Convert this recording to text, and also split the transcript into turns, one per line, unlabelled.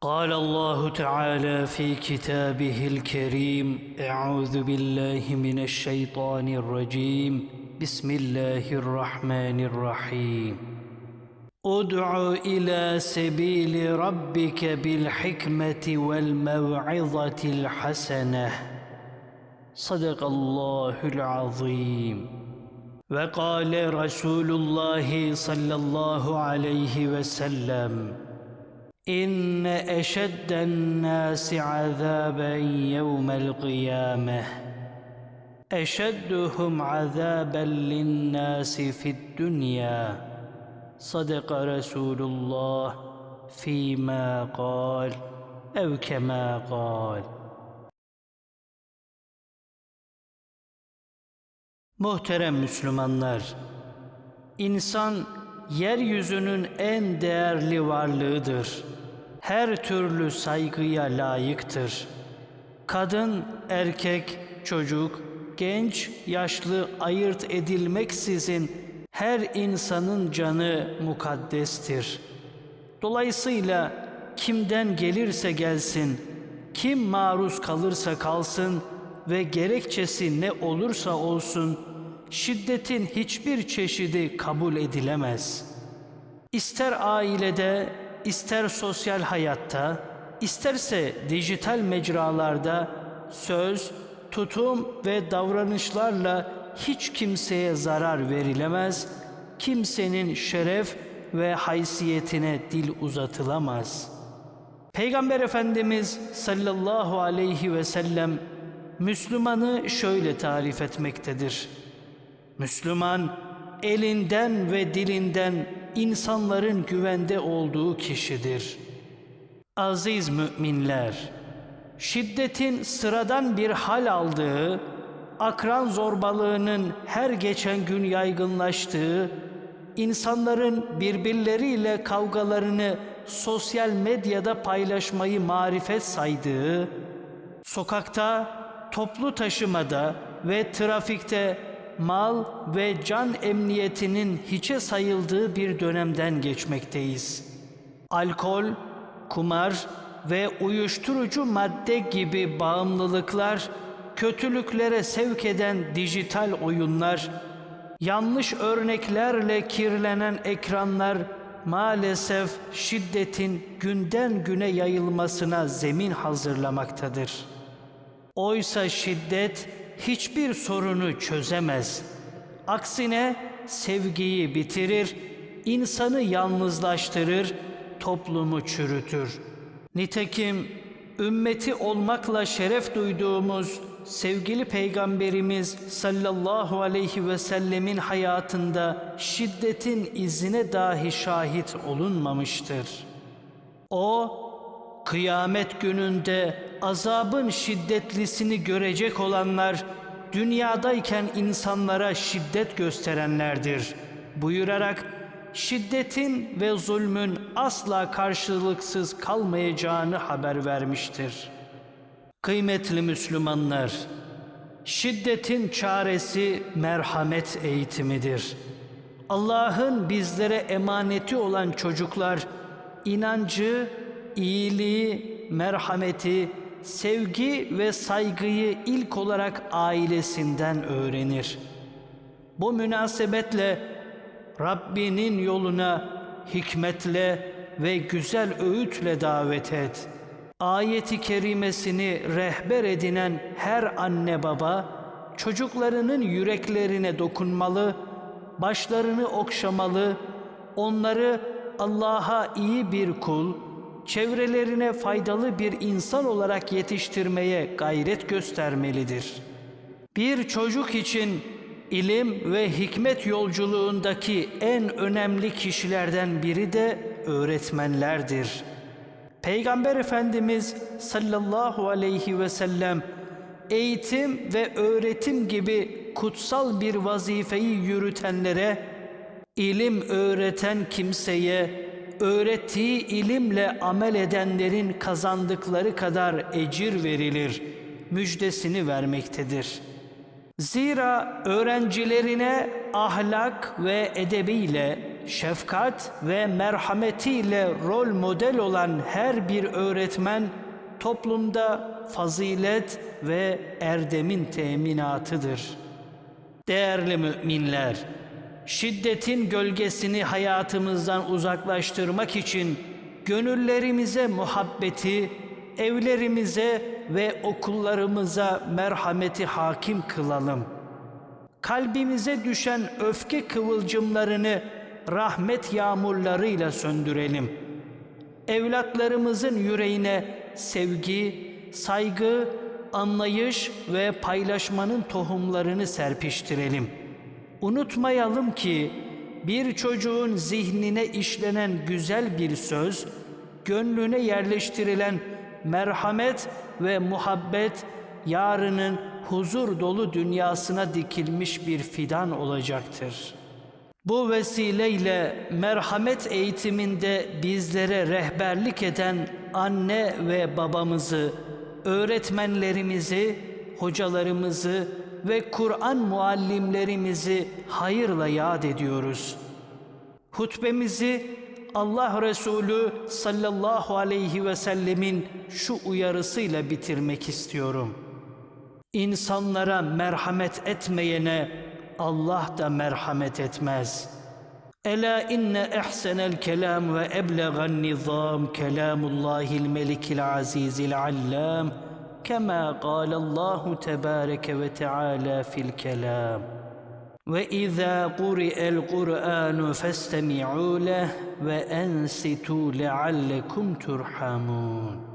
قال الله تعالى في كتابه الكريم أعوذ بالله من الشيطان الرجيم. بسم الله الرحمن الرحيم. ادع إلى سبيل ربك بالحكمة والموعظة الحسنة. صدق الله العظيم. وقال رسول الله صلى الله عليه وسلم إن أشد الناس عذابا يوم القيامة أشدهم عذابا للناس في الدنيا صدق رسول الله فيما قال أو كما قال Muhterem Müslümanlar, insan yeryüzünün en değerli varlığıdır. Her türlü saygıya layıktır. Kadın, erkek, çocuk, genç, yaşlı ayırt edilmeksizin her insanın canı mukaddestir. Dolayısıyla kimden gelirse gelsin, kim maruz kalırsa kalsın ve gerekçesi ne olursa olsun şiddetin hiçbir çeşidi kabul edilemez. İster ailede, ister sosyal hayatta, isterse dijital mecralarda söz, tutum ve davranışlarla hiç kimseye zarar verilemez, kimsenin şeref ve haysiyetine dil uzatılamaz. Peygamber Efendimiz sallallahu aleyhi ve sellem Müslümanı şöyle tarif etmektedir. Müslüman elinden ve dilinden insanların güvende olduğu kişidir. Aziz müminler, şiddetin sıradan bir hal aldığı, akran zorbalığının her geçen gün yaygınlaştığı, insanların birbirleriyle kavgalarını sosyal medyada paylaşmayı marifet saydığı, sokakta, toplu taşımada ve trafikte mal ve can emniyetinin hiçe sayıldığı bir dönemden geçmekteyiz. Alkol, kumar ve uyuşturucu madde gibi bağımlılıklar, kötülüklere sevk eden dijital oyunlar, yanlış örneklerle kirlenen ekranlar maalesef şiddetin günden güne yayılmasına zemin hazırlamaktadır. Oysa şiddet hiçbir sorunu çözemez. Aksine sevgiyi bitirir, insanı yalnızlaştırır, toplumu çürütür. Nitekim ümmeti olmakla şeref duyduğumuz sevgili peygamberimiz sallallahu aleyhi ve sellemin hayatında şiddetin izine dahi şahit olunmamıştır. O kıyamet gününde azabın şiddetlisini görecek olanlar dünyadayken insanlara şiddet gösterenlerdir buyurarak şiddetin ve zulmün asla karşılıksız kalmayacağını haber vermiştir. Kıymetli Müslümanlar, şiddetin çaresi merhamet eğitimidir. Allah'ın bizlere emaneti olan çocuklar inancı, iyiliği, merhameti, sevgi ve saygıyı ilk olarak ailesinden öğrenir. Bu münasebetle Rabbinin yoluna hikmetle ve güzel öğütle davet et. Ayeti kerimesini rehber edinen her anne baba çocuklarının yüreklerine dokunmalı, başlarını okşamalı, onları Allah'a iyi bir kul, çevrelerine faydalı bir insan olarak yetiştirmeye gayret göstermelidir. Bir çocuk için ilim ve hikmet yolculuğundaki en önemli kişilerden biri de öğretmenlerdir. Peygamber Efendimiz sallallahu aleyhi ve sellem eğitim ve öğretim gibi kutsal bir vazifeyi yürütenlere, ilim öğreten kimseye, öğrettiği ilimle amel edenlerin kazandıkları kadar ecir verilir müjdesini vermektedir. Zira öğrencilerine ahlak ve edebiyle şefkat ve merhametiyle rol model olan her bir öğretmen toplumda fazilet ve erdemin teminatıdır. Değerli müminler, şiddetin gölgesini hayatımızdan uzaklaştırmak için gönüllerimize muhabbeti, evlerimize ve okullarımıza merhameti hakim kılalım. Kalbimize düşen öfke kıvılcımlarını rahmet yağmurlarıyla söndürelim. Evlatlarımızın yüreğine sevgi, saygı, anlayış ve paylaşmanın tohumlarını serpiştirelim. Unutmayalım ki bir çocuğun zihnine işlenen güzel bir söz, gönlüne yerleştirilen merhamet ve muhabbet yarının huzur dolu dünyasına dikilmiş bir fidan olacaktır. Bu vesileyle merhamet eğitiminde bizlere rehberlik eden anne ve babamızı, öğretmenlerimizi, hocalarımızı ve Kur'an muallimlerimizi hayırla yad ediyoruz. Hutbemizi Allah Resulü sallallahu aleyhi ve sellemin şu uyarısıyla bitirmek istiyorum. İnsanlara merhamet etmeyene Allah da merhamet etmez. Ela inne ehsenel kelam ve eblegan nizam kelamullahil melikil azizil allam كما قال الله تبارك وتعالى في الكلام. وإذا قرئ القرآن فاستمعوا له وأنستوا لعلكم ترحمون.